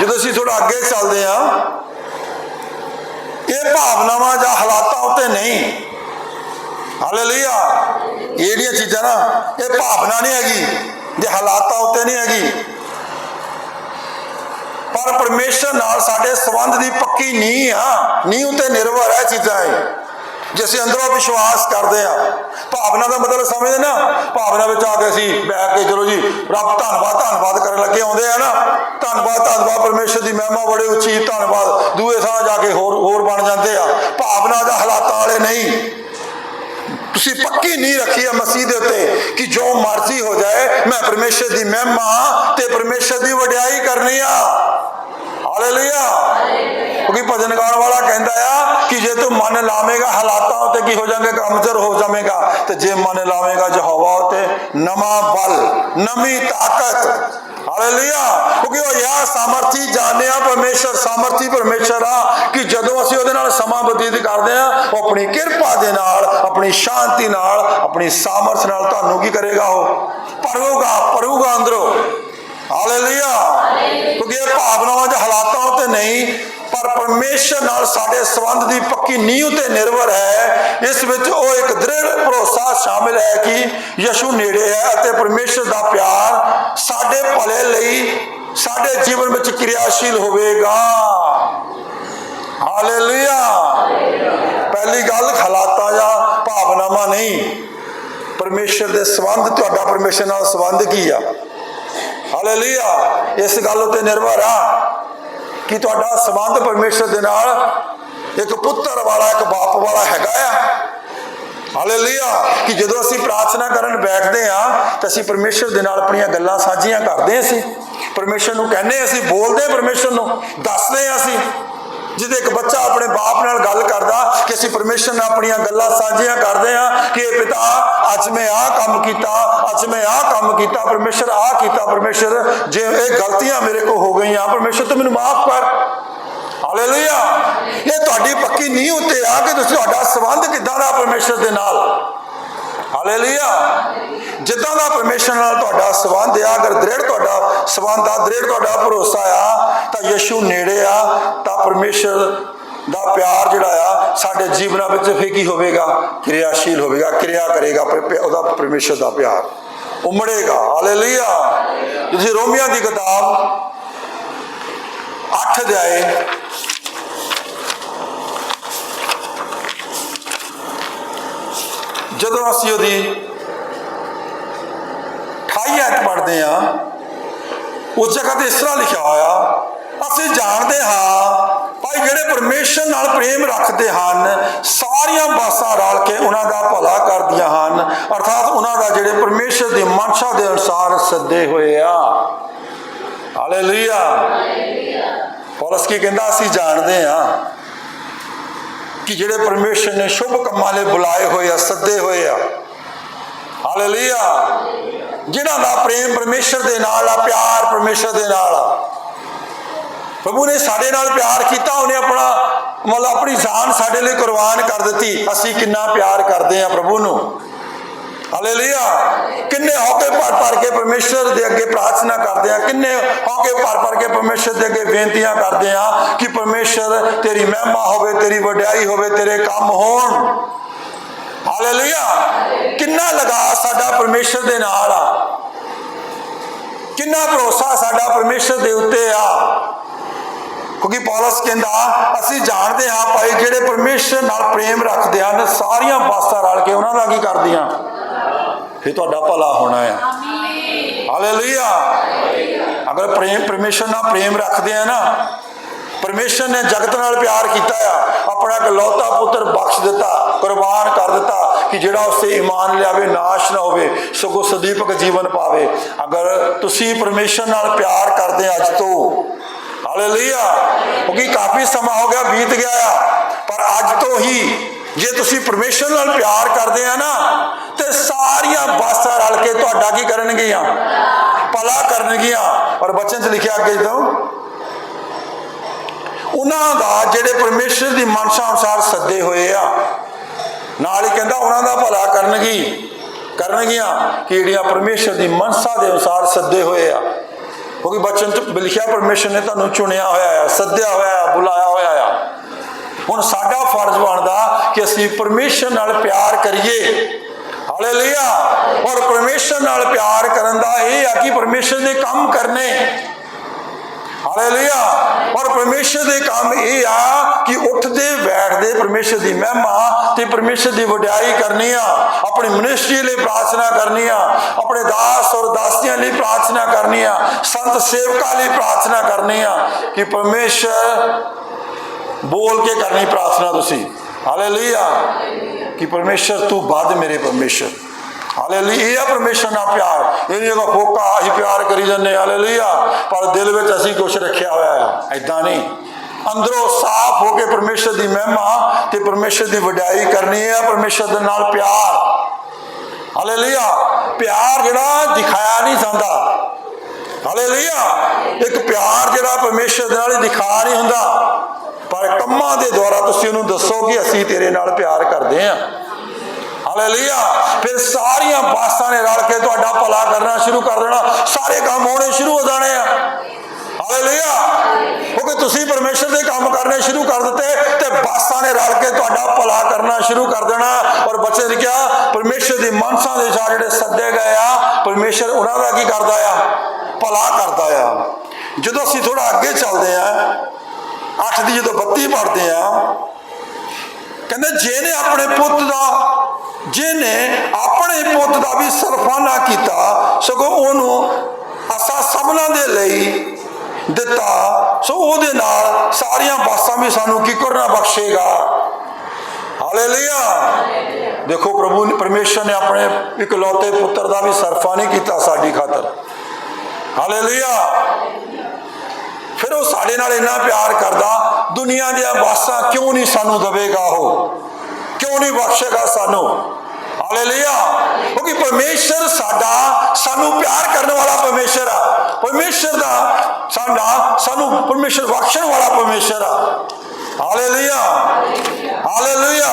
ਜਦੋਂ ਅਸੀਂ ਥੋੜਾ ਅੱਗੇ ਚੱਲਦੇ ਆ ਇਹ ਭਾਵਨਾਵਾਂ ਜਾਂ ਹਾਲਾਤਾਂ ਉੱਤੇ ਨਹੀਂ। ਹਾਲੇਲੂਇਆ ਇਹ ਜਿਹੜੀਆਂ ਚੀਜ਼ਾਂ ਨਾ, ਇਹ ਭਾਵਨਾ ਨਹੀਂ ਹੈਗੀ, ਜੇ ਹਾਲਾਤਾਂ ਉੱਤੇ ਨਹੀਂ ਹੈਗੀ। ਪਰ ਪਰਮੇਸ਼ਰ ਨਾਲ ਸਾਡੇ ਸੰਬੰਧ ਦੀ ਪੱਕੀ ਨੀਂਹ ਆ, ਨੀਂਹ ਉਤੇ ਨਿਰਭਰ ਹੈ ਚੀਜ਼ਾਂ ਇਹ। ਜੇ ਅਸੀਂ ਅੰਦਰੋਂ ਵਿਸ਼ਵਾਸ ਕਰਦੇ ਆ ਭਾਵਨਾ ਦਾ ਮਤਲਬ ਸਮਝਦੇ ਨਾ, ਭਾਵਨਾ ਵਿੱਚ ਆ ਕੇ ਅਸੀਂ ਬੈਠ ਕੇ ਚਲੋ ਜੀ, ਰੱਬ ਧੰਨਵਾਦ ਧੰਨਵਾਦ ਕਰਨ ਲੱਗੇ ਆਉਂਦੇ ਆ ਨਾ, ਧੰਨਵਾਦ ਧੰਨਵਾਦ, ਪਰਮੇਸ਼ਰ ਦੀ ਮਹਿਮਾ ਬੜੇ ਉੱਚੀ, ਧੰਨਵਾਦ, ਦੂਏ ਥਾਂ ਜਾ ਕੇ ਹੋਰ ਹੋਰ ਬਣ ਜਾਂਦੇ ਆ। ਭਾਵਨਾ ਦਾ ਹਾਲਾਤਾਂ ਵਾਲੇ ਨਹੀਂ। ਤੁਸੀਂ ਪੱਕੀ ਨਹੀਂ ਰੱਖੀ ਹੈ ਮਸੀਹ ਦੇ ਉੱਤੇ ਕਿ ਜੋ ਮਰਜ਼ੀ ਹੋ ਜਾਏ, ਮੈਂ ਪਰਮੇਸ਼ਰ ਦੀ ਮਹਿਮਾ ਤੇ ਪਰਮੇਸ਼ਰ ਦੀ ਵਡਿਆਈ ਕਰਨੀ ਆ। ਹਾਲੇਲੂਇਆ। ਕਿਉਂਕਿ ਭਜਨ ਗਾਉਣ ਵਾਲਾ ਕਹਿੰਦਾ ਆ ਕਿ ਜੇ ਤੂੰ ਮਨ ਲਾਵੇਂਗਾ, ਹਾਲਾਤਾਂ ਉੱਤੇ ਕੀ ਹੋ ਜਾਣਗੇ ਕਮਜ਼ੋਰ ਹੋ ਜਾਵੇਂਗਾ, ਤੇ ਜੇ ਮਨ ਲਾਵੇਂਗਾ ਯਹੋਵਾ ਉੱਤੇ, ਨਵਾਂ ਬਲ, ਨਵੀਂ ਤਾਕਤ। ਹਾਲੇਲੂਇਆ। ਕਿਉਂਕਿ ਉਹ ਯਾ ਸਮਰਥੀ ਜਾਣਿਆ ਪਰਮੇਸ਼ਰ ਸਮਰਥੀ ਪਰਮੇਸ਼ਰ ਆ, ਕਿ ਜਦੋਂ ਅਸੀਂ ਉਹਦੇ ਨਾਲ ਸਮਾਂ ਬਤੀਤ ਕਰਦੇ ਆ, ਉਹ ਆਪਣੀ ਕਿਰਪਾ ਦੇ ਨਾਲ, ਆਪਣੀ ਸ਼ਾਂਤੀ ਨਾਲ, ਆਪਣੀ ਸਾਮਰਥ ਨਾਲ ਤੁਹਾਨੂੰ ਕੀ ਕਰੇਗਾ ਉਹ? ਭਰੂਗਾ ਭਰੂਗਾ ਅੰਦਰੋਂ। ਹਾਲੇਲੂਇਆ। ਕਿਉਂਕਿ ਇਹ ਭਾਵਨਾਵਾਂ ਦੇ ਹਾਲਾਤਾਂ ਉੱਤੇ ਨਹੀਂ ਪਰ ਪਰਮੇਸ਼ਰ ਨਾਲ ਸਾਡੇ ਸੰਬੰਧ ਦੀ ਪੱਕੀ ਨੀਂਹ ਉਤੇ ਨਿਰਭਰ ਹੈ। ਇਸ ਵਿੱਚ ਉਹ ਇੱਕ ਦ੍ਰਿੜ ਭਰੋਸਾ ਸ਼ਾਮਿਲ ਹੈ ਕਿ ਯਿਸੂ ਨੇੜੇ ਹੈ ਅਤੇ ਪਰਮੇਸ਼ਰ ਦਾ ਪਿਆਰ ਸਾਡੇ ਭਲੇ ਲਈ, ਸਾਡੇ ਜੀਵਨ ਵਿੱਚ ਕਿਰਿਆਸ਼ੀਲ ਹੋਵੇਗਾ। ਹਾਲੇਲੂਇਆ। ਪਹਿਲੀ ਗੱਲ ਹਾਲਾਤਾਂ ਜਾਂ ਭਾਵਨਾਵਾਂ ਨਹੀਂ। ਪਰਮੇਸ਼ਰ ਦੇ ਸੰਬੰਧ, ਤੁਹਾਡਾ ਪਰਮੇਸ਼ਰ ਨਾਲ ਸੰਬੰਧ ਕੀ ਆ? ਹਾਲੇਲੂਇਆ। ਇਸ ਗੱਲ ਉਤੇ ਨਿਰਭਰ ਆ। ਕਿ ਤੁਹਾਡਾ ਸੰਬੰਧ ਪਰਮੇਸ਼ਰ ਦੇ ਨਾਲ ਇੱਕ ਪੁੱਤਰ ਵਾਲਾ, ਇੱਕ ਬਾਪ ਵਾਲਾ ਹੈਗਾ ਆ। ਹਾਲੇਲੂਇਆ ਕਿ ਜਦੋਂ ਅਸੀਂ ਪ੍ਰਾਰਥਨਾ ਕਰਨ ਬੈਠਦੇ ਆ ਤਾਂ ਅਸੀਂ ਪਰਮੇਸ਼ਰ ਦੇ ਨਾਲ ਆਪਣੀਆਂ ਗੱਲਾਂ ਸਾਂਝੀਆਂ ਕਰਦੇ ਅਸੀਂ। ਪਰਮੇਸ਼ਰ ਨੂੰ ਕਹਿੰਦੇ ਅਸੀਂ, ਬੋਲਦੇ ਹਾਂ ਪਰਮੇਸ਼ਰ ਨੂੰ, ਦੱਸਦੇ ਹਾਂ ਅਸੀਂ। ਜਿਹਦੇ ਇੱਕ ਬੱਚਾ ਆਪਣੇ ਬਾਪ ਨਾਲ ਗੱਲ ਕਰਦਾ, ਕਿ ਅਸੀਂ ਪਰਮੇਸ਼ਰ ਨਾਲ ਆਪਣੀਆਂ ਗੱਲਾਂ ਸਾਂਝੀਆਂ ਕਰਦੇ ਆ ਕਿ ਇਹ ਪਿਤਾ ਅੱਜ ਮੈਂ ਆਹ ਕੰਮ ਕੀਤਾ, ਅੱਜ ਮੈਂ ਆਹ ਕੰਮ ਕੀਤਾ, ਪਰਮੇਸ਼ਰ ਆਹ ਕੀਤਾ, ਪਰਮੇਸ਼ਰ, ਜੇ ਇਹ ਗਲਤੀਆਂ ਮੇਰੇ ਕੋਲ ਹੋ ਗਈਆਂ, ਪਰਮੇਸ਼ਰ ਤੂੰ ਮੈਨੂੰ ਮਾਫ ਕਰ। ਹਾਲੇਲੂਇਆ ਇਹ ਤੁਹਾਡੀ ਪੱਕੀ ਨੀਂਹ ਉੱਤੇ ਆ ਕਿ ਤੁਸੀਂ ਤੁਹਾਡਾ ਸੰਬੰਧ ਕਿੱਦਾਂ ਦਾ ਪਰਮੇਸ਼ਰ ਦੇ ਨਾਲ? ਹਾਲੇਲੂਇਆ ਜਿੱਦਾਂ ਦਾ ਪਰਮੇਸ਼ਰ ਨਾਲ ਤੁਹਾਡਾ ਸੰਬੰਧ ਆ, ਅਗਰ ਦ੍ਰਿੜ ਤੁਹਾਡਾ ਸੰਬੰਧ ਆ, ਦ੍ਰਿੜ ਤੁਹਾਡਾ ਭਰੋਸਾ ਆ, ਤਾਂ ਯਿਸੂ ਨੇੜੇ ਆ, ਤਾਂ ਪਰਮੇਸ਼ਰ ਦਾ ਪਿਆਰ ਜਿਹੜਾ ਆ, ਸਾਡੇ ਜੀਵਨਾਂ ਵਿੱਚ ਫੇ ਕੀ ਹੋਵੇਗਾ? ਕਿਰਿਆਸ਼ੀਲ ਹੋਵੇਗਾ, ਕਿਰਿਆ ਕਰੇਗਾ ਉਹਦਾ ਪਰਮੇਸ਼ਰ ਦਾ ਪਿਆਰ। ਉਮੜੇਗਾ, ਹਾਲੇਲੂਇਆ। ਤੁਸੀਂ ਰੋਮੀਆਂ ਦੀ ਕਿਤਾਬ 8 ਅਧਿਆਏ। ਜਦੋਂ ਅਸੀਂ ਉਹਦੀ 28 ਐਤ ਪੜ੍ਹਦੇ ਆ ਉਸ ਜਗ੍ਹਾ ਤੇ ਇਸ ਤਰ੍ਹਾਂ ਲਿਖਿਆ ਹੋਇਆ ਅਸੀਂ ਜਾਣਦੇ ਹਾਂ ਭਾਈ ਜਿਹੜੇ ਪਰਮੇਸ਼ਰ ਨਾਲ ਪ੍ਰੇਮ ਰੱਖਦੇ ਹਨ, ਸਾਰੀਆਂ ਬਾਸਾਂ ਰਲ ਕੇ ਉਹਨਾਂ ਦਾ ਭਲਾ ਕਰਦੀਆਂ ਹਨ। ਅਰਥਾਤ ਉਹਨਾਂ ਦਾ ਜਿਹੜੇ ਪਰਮੇਸ਼ਰ ਦੀ ਮਨਸ਼ਾ ਦੇ ਅਨੁਸਾਰ ਸੱਦੇ ਹੋਏ ਆ। ਹਾਲੇਲੂਇਆ ਪੌਲਸ ਕੀ ਕਹਿੰਦਾ, ਅਸੀਂ ਜਾਣਦੇ ਹਾਂ ਕਿ ਜਿਹੜੇ ਪਰਮੇਸ਼ਰ ਨੇ ਸ਼ੁਭ ਕੰਮਾਂ ਲਈ ਬੁਲਾਏ ਹੋਏ ਆ, ਸੱਦੇ ਹੋਏ ਆ। ਹਾਲੇਲੂਇਆ ਜਿਨ੍ਹਾਂ ਦਾ ਪ੍ਰੇਮ ਪਰਮੇਸ਼ਰ ਦੇ ਨਾਲ ਆ, ਪਿਆਰ ਪਰਮੇਸ਼ਰ ਦੇ ਨਾਲ ਆ। ਪ੍ਰਭੂ ਨੇ ਸਾਡੇ ਨਾਲ ਪਿਆਰ ਕੀਤਾ, ਉਹਨੇ ਆਪਣਾ ਮਤਲਬ ਆਪਣੀ ਜਾਨ ਸਾਡੇ ਲਈ ਕੁਰਬਾਨ ਕਰ ਦਿੱਤੀ। ਅਸੀਂ ਕਿੰਨਾ ਪਿਆਰ ਕਰਦੇ ਆ ਪ੍ਰਭੂ ਨੂੰ। ਹਾਲੇਲੂਇਆ ਕਿੰਨੇ ਹੌਕੇ ਭਰ ਭਰ ਕੇ ਪਰਮੇਸ਼ਰ ਦੇ ਅੱਗੇ ਪ੍ਰਾਰਥਨਾ ਕਰਦੇ ਆ ਕਿੰਨੇ ਹੌਕੇ ਭਰ ਭਰ ਕੇ ਪਰਮੇਸ਼ਰ ਦੇ ਅੱਗੇ ਬੇਨਤੀਆਂ ਕਰਦੇ ਆ ਕਿ ਪਰਮੇਸ਼ਰ ਤੇਰੀ ਮਹਿਮਾ ਹੋਵੇ, ਤੇਰੀ ਵਡਿਆਈ ਹੋਵੇ, ਤੇਰੇ ਕੰਮ ਹੋਣ। ਹਾਲੇਲੂਇਆ ਕਿੰਨਾ ਲਗਾ ਸਾਡਾ ਪਰਮੇਸ਼ਰ ਦੇ ਨਾਲ ਆ। ਕਿੰਨਾ ਭਰੋਸਾ ਸਾਡਾ ਪਰਮੇਸ਼ਰ ਦੇ ਉੱਤੇ ਆ। ਕਿਉਂਕਿ ਪੌਲਸ ਕਹਿੰਦਾ, ਅਸੀਂ ਜਾਣਦੇ ਹਾਂ ਭਾਈ ਜਿਹੜੇ ਪਰਮੇਸ਼ਰ ਨਾਲ ਪ੍ਰੇਮ ਰੱਖਦੇ ਹਨ, ਸਾਰੀਆਂ ਬਾਸਾਂ ਰਲ ਕੇ ਉਹਨਾਂ ਦਾ ਕੀ ਕਰਦੀਆਂ? ਫਿਰ ਤੁਹਾਡਾ ਭਲਾ ਹੋਣਾ ਹੈ ਹਾਲੇਲੂਇਆ ਅਗਰ ਪ੍ਰੇਮ, ਪਰਮੇਸ਼ਰ ਨਾਲ ਪ੍ਰੇਮ ਰੱਖਦੇ ਆ ਨਾ, ਪਰਮੇਸ਼ਰ ਨੇ ਜਗਤ ਨਾਲ ਪਿਆਰ ਕੀਤਾ ਆ, ਆਪਣਾ ਇਕਲੌਤਾ ਪੁੱਤਰ ਬਖਸ਼ ਦਿੱਤਾ, ਕੁਰਬਾਨ ਕਰ ਦਿੱਤਾ ਕਿ ਜਿਹੜਾ ਉਸੇ ਈਮਾਨ ਲਿਆਵੇ, ਨਾਸ਼ ਨਾ ਹੋਵੇ, ਸਗੋਂ ਸਦੀਪਕ ਜੀਵਨ ਪਾਵੇ। ਅਗਰ ਤੁਸੀਂ ਪਰਮੇਸ਼ਰ ਨਾਲ ਪਿਆਰ ਕਰਦੇ ਅੱਜ ਤੋਂ ਹਾਲੇਲੂਇਆ ਕਿਉਂਕਿ ਕਾਫੀ ਸਮਾਂ ਹੋ ਗਿਆ, ਬੀਤ ਗਿਆ ਪਰ ਅੱਜ ਤੋਂ ਹੀ ਜੇ ਤੁਸੀਂ ਪਰਮੇਸ਼ਰ ਨਾਲ ਪਿਆਰ ਕਰਦੇ ਆ ਨਾ, ਤੇ ਸਾਰੀਆਂ ਬਾਸਾਂ ਰਲ ਕੇ ਤੁਹਾਡਾ ਕੀ ਕਰਨਗੀਆਂ? ਭਲਾ ਕਰਨਗੀਆਂ। ਔਰ ਬਚਨ 'ਚ ਲਿਖਿਆ ਅੱਗੇ ਜਦੋਂ, ਉਹਨਾਂ ਦਾ ਜਿਹੜੇ ਪਰਮੇਸ਼ਰ ਦੀ ਮਨਸ਼ਾ ਅਨੁਸਾਰ ਸੱਦੇ ਹੋਏ ਆ, ਨਾਲ ਹੀ ਕਹਿੰਦਾ ਉਹਨਾਂ ਦਾ ਭਲਾ ਕਰਨਗੀ ਕਰਨਗੀਆਂ ਕਿ ਜਿਹੜੀਆਂ ਪਰਮੇਸ਼ਰ ਦੀ ਮਨਸਾ ਦੇ ਅਨੁਸਾਰ ਸੱਦੇ ਹੋਏ ਆ। ਕਿਉਂਕਿ ਬਚਨ ਚ ਲਿਖਿਆ ਪਰਮੇਸ਼ਰ ਨੇ ਤੁਹਾਨੂੰ ਚੁਣਿਆ ਹੋਇਆ ਆ, ਸੱਦਿਆ ਹੋਇਆ ਆ, ਬੁਲਾਇਆ ਹੋਇਆ ਆ। ਹੁਣ ਸਾਡਾ ਫਰਜ਼ ਬਣਦਾ ਕਿ ਅਸੀਂ ਪਰਮੇਸ਼ਰ ਨਾਲ ਪਿਆਰ ਕਰੀਏ। ਹਾਲੇਲੂਇਆ ਔਰ ਪਰਮੇਸ਼ਰ ਨਾਲ ਪਿਆਰ ਕਰਨ ਦਾ ਇਹ ਆ ਕਿ ਪਰਮੇਸ਼ਰ ਦੇ ਕੰਮ ਕਰਨੇ। ਹਾਲੇਲੂਇਆ ਔਰ ਪਰਮੇਸ਼ਰ ਦੇ ਕੰਮ ਇਹ ਆ ਕਿ ਉੱਠਦੇ ਬੈਠਦੇ ਪਰਮੇਸ਼ਰ ਦੀ ਮਹਿਮਾ ਤੇ ਪਰਮੇਸ਼ਰ ਦੀ ਵਡਿਆਈ ਕਰਨੀ ਆ। ਆਪਣੀ ਮਿਨਿਸਟਰੀ ਲਈ ਪ੍ਰਾਰਥਨਾ ਕਰਨੀ ਆ। ਆਪਣੇ ਦਾਸ ਔਰ ਦਾਸੀਆਂ ਲਈ ਪ੍ਰਾਰਥਨਾ ਕਰਨੀ ਆ। ਸੰਤ ਸੇਵਕਾਂ ਲਈ ਪ੍ਰਾਰਥਨਾ ਕਰਨੀ ਆ ਕਿ ਪਰਮੇਸ਼ਰ ਬੋਲ ਕੇ ਕਰਨੀ ਪ੍ਰਾਰਥਨਾ ਤੁਸੀਂ। ਹਾਲੇਲੂਇਆ ਕਿ ਪਰਮੇਸ਼ਰ ਤੂੰ ਵੱਧ ਮੇਰੇ ਪਰਮੇਸ਼ਰ। ਹਾਲੇਲੂਇਆ ਇਹ ਆ ਪਰਮੇਸ਼ਰ ਨਾਲ ਪਿਆਰ। ਇਹ ਨਹੀਂ ਫੋਕਾ, ਅਸੀਂ ਪਿਆਰ ਕਰੀ ਜਾਂਦੇ ਹਾਲੇਲੂਇਆ ਪਰ ਦਿਲ ਵਿੱਚ ਅਸੀਂ ਕੁਝ ਰੱਖਿਆ ਹੋਇਆ ਆ ਐਦਾਂ ਨਹੀਂ। ਅੰਦਰੋਂ ਸਾਫ਼ ਹੋ ਕੇ ਪਰਮੇਸ਼ਰ ਦੀ ਮਹਿਮਾ ਤੇ ਪਰਮੇਸ਼ਰ ਦੀ ਵਡਿਆਈ ਕਰਨੀ ਹੈ। ਪਰਮੇਸ਼ਰ ਦੇ ਨਾਲ ਪਿਆਰ। ਹਾਲੇਲੂਇਆ ਪਿਆਰ ਜਿਹੜਾ ਦਿਖਾਇਆ ਨਹੀਂ ਜਾਂਦਾ। ਹਾਲੇਲੂਇਆ ਇੱਕ ਪਿਆਰ ਜਿਹੜਾ ਪਰਮੇਸ਼ਰ ਦੇ ਨਾਲ ਦਿਖਾ ਨਹੀਂ ਹੁੰਦਾ। ਪਰ ਕੰਮਾਂ ਦੇ ਦੁਆਰਾ ਤੁਸੀਂ ਉਹਨੂੰ ਦੱਸੋ ਕਿ ਅਸੀਂ ਤੇਰੇ ਨਾਲ ਪਿਆਰ ਕਰਦੇ ਹਾਂ। ਹਾਲੇਲੂਇਆ ਫਿਰ ਸਾਰੀਆਂ ਬਾਸਾਂ ਨੇ ਰਲ ਕੇ ਤੁਹਾਡਾ ਭਲਾ ਕਰਨਾ ਸ਼ੁਰੂ ਕਰ ਦੇਣਾ। ਸਾਰੇ ਕੰਮ ਹੋਣੇ ਸ਼ੁਰੂ ਹੋ ਜਾਣੇ ਆ। ਹਾਲੇਲੂਇਆ। ਕਿਉਂਕਿ ਤੁਸੀਂ ਪਰਮੇਸ਼ਰ ਦੇ ਕੰਮ ਕਰਨੇ ਸ਼ੁਰੂ ਕਰ ਦਿੱਤੇ ਤੇ ਬਾਸਾਂ ਨੇ ਰਲ ਕੇ ਤੁਹਾਡਾ ਭਲਾ ਕਰਨਾ ਸ਼ੁਰੂ ਕਰ ਦੇਣਾ। ਔਰ ਬੱਚੇ ਨੇ ਕਿਹਾ, ਪਰਮੇਸ਼ਰ ਦੀ ਮਨਸਾ ਦੇ ਜਾ ਜਿਹੜੇ ਸੱਦੇ ਗਏ ਆ, ਪਰਮੇਸ਼ਰ ਉਹਨਾਂ ਦਾ ਕੀ ਕਰਦਾ ਆ? ਭਲਾ ਕਰਦਾ ਆ। ਜਦੋਂ ਅਸੀਂ ਥੋੜਾ ਅੱਗੇ ਚੱਲਦੇ ਆ 8 ਦੀ ਜਦੋਂ ਬੱਤੀ ਪੜਦੇ ਆ, ਕਹਿੰਦੇ ਜਿਹਨੇ ਆਪਣੇ ਪੁੱਤ ਦਾ ਜਿਹਨੇ ਆਪਣੇ ਪੁੱਤ ਦਾ ਵੀ ਸਰਫਾਨਾ ਕੀਤਾ, ਸਗੋਂ ਉਹਨੂੰ ਅਸਾਂ ਸਭਨਾਂ ਦੇ ਲਈ ਦਿੱਤਾ। ਸੋ ਉਹਦੇ ਨਾਲ ਸਾਰੀਆਂ ਬਾਸਾਂ ਵੀ ਸਾਨੂੰ ਕੀ ਕਰਨਾ ਬਖਸ਼ੇਗਾ? ਹਾਲੇਲੂਇਆ ਦੇਖੋ, ਪ੍ਰਭੂ ਨੇ ਪਰਮੇਸ਼ਰ ਨੇ ਆਪਣੇ ਇਕਲੌਤੇ ਪੁੱਤਰ ਦਾ ਵੀ ਸਰਫਾ ਨਹੀਂ ਕੀਤਾ ਸਾਡੀ ਖਾਤਰ। ਹਾਲੇਲੂਇਆ ਫਿਰ ਉਹ ਸਾਡੇ ਨਾਲ ਇੰਨਾ ਪਿਆਰ ਕਰਦਾ, ਦੁਨੀਆ ਦੀਆਂ ਬਾਸਾਂ ਕਿਉਂ ਨਹੀਂ ਸਾਨੂੰ ਦਵੇਗਾ ਉਹ? ਕਿਉਂ ਨਹੀਂ ਬਖਸ਼ੇਗਾ ਸਾਨੂੰ? ਹਾਲੇਲੂਇਆ ਕਿਉਂਕਿ ਪਰਮੇਸ਼ਰ ਸਾਡਾ ਸਾਨੂੰ ਪਿਆਰ ਕਰਨ ਵਾਲਾ ਪਰਮੇਸ਼ਰ ਆ ਪਰਮੇਸ਼ਰ ਦਾ ਸਾਡਾ ਸਾਨੂੰ ਪਰਮੇਸ਼ਰ ਬਖਸ਼ਣ ਵਾਲਾ ਪਰਮੇਸ਼ਰ ਆ ਹਾਲੇਲੂਇਆ ਹਾਲੇਲੂਇਆ